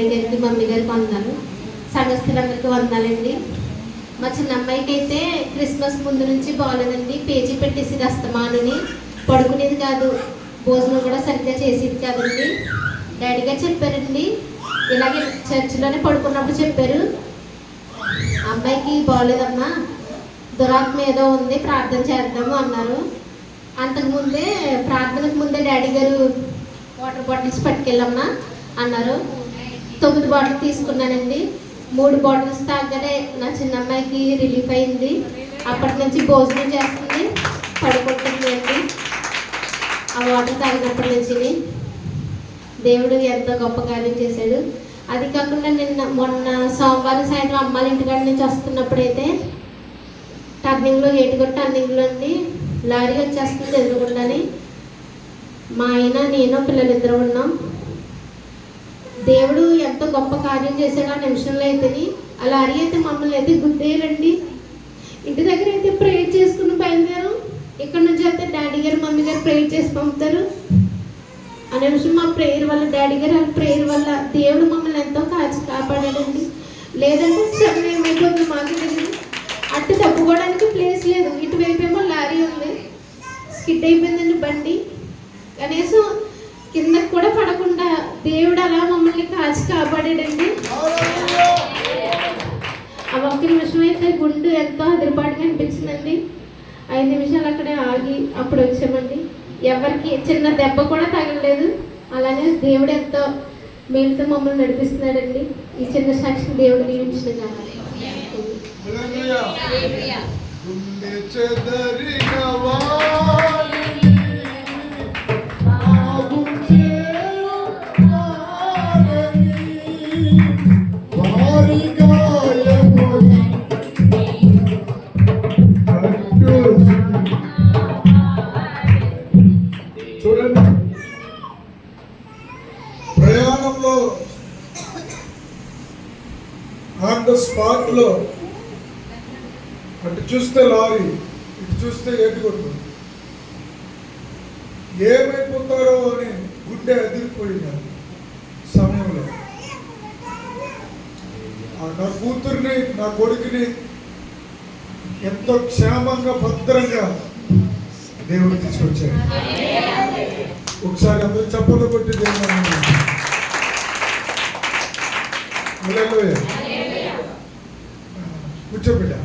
Daddy గారికి mummy గారికి వందనాలు సంఘస్థులందరికీ వందనాలండి మా చిన్న అమ్మాయికి అయితే క్రిస్మస్ ముందు నుంచి బాగాలేదండి. పేజీ పెట్టేసి అస్తమానుని పడుకునేది కాదు. భోజనం కూడా సరిగ్గా చేసేది కాదండి. డాడీ గారు చెప్పారండి. ఇలాగే చర్చిలోనే పడుకున్నప్పుడు చెప్పారు. అమ్మాయికి బాగోలేదమ్మా. దురాత్మ ఏదో ఉంది ప్రార్థన చేద్దాము అన్నారు. అంతకుముందే ప్రార్థనకు ముందే డాడీ గారు వాటర్ బాటిల్స్ పట్టుకెళ్ళమ్మా అన్నారు. తొమ్మిది బాటిల్ తీసుకున్నానండి. మూడు బాటిల్స్ తాగనే నా చిన్న అమ్మాయికి రిలీఫ్ అయింది. అప్పటి నుంచి భోజనం చేస్తుంది. పడుకుంటుంది అండి. ఆ వాటర్ తాగినప్పటి నుంచి దేవుడు ఎంతో గొప్ప కార్యం చేశాడు. అది కాకుండా నిన్న మొన్న సోమవారం సాయంత్రం అమ్మాళ్ళ ఇంటికాడ నుంచి వస్తున్నప్పుడైతే టర్నింగ్లో ఏటుగొట్ట టర్నింగ్లో అండి లారీ వచ్చేస్తుంది ఎదురుగుండాని. మా ఆయన నేను పిల్లలిద్దరు ఉన్నాం. దేవుడు ఎంతో గొప్ప కార్యం చేశాడు ఆ నిమిషంలో అయితేని ఆ లారీ అయితే మమ్మల్ని అయితే గుద్దేయాలండి ఇంటి దగ్గర అయితే ప్రేయర్ చేసుకుని బయలుదేరాం. ఇక్కడ నుంచి అయితే డాడీ గారు మమ్మీ గారు ప్రేయర్ చేసి పంపుతారు. ఆ నిమిషం మా ప్రేయర్ వల్ల డాడీ గారు వాళ్ళ ప్రేయర్ వల్ల దేవుడు మమ్మల్ని ఎంతో కాచి కాపాడాడండి. లేదంటే క్షణం ఏమైపోతుంది మాకు తెలియదు అట్టు తప్పుకోవడానికి ప్లేస్ లేదు. ఇటువైపు ఏమో లారీ ఉంది. స్కిడ్ అయిపోయిందండి బండి. కనీసం కిందకు కూడా పడక దేవుడు అలా మమ్మల్ని కాచి కాపాడాడండి. ఆ ఒక్క నిమిషం అయితే గుండు ఎంతో అదిరిపాటుగా అనిపించిందండి. ఐదు నిమిషాలు అక్కడే ఆగి అప్పుడు వచ్చామండి. ఎవరికి చిన్న దెబ్బ కూడా తగలలేదు. అలానే దేవుడు ఎంతో మేలుతో మమ్మల్ని నడిపిస్తున్నాడండి. ఈ చిన్న సాక్షి దేవుడు నియమించిన కావాలి చూడండి. ప్రయాణంలో ఆన్ ద స్పాట్లో అటు చూస్తే లారీ ఇటు చూస్తే ఎటుకొట్టు ఏమైపోతారో అని గుండె అదిరిపోయింది సమయంలో. ఆ నా కూతుర్ని నా కొడుకుని ఎంతో క్షేమంగా భద్రంగా దేవుడు తీసుకొచ్చాడు. ఒకసారి అందరూ చప్పలు కొట్టి. కూర్చోబెట్టా.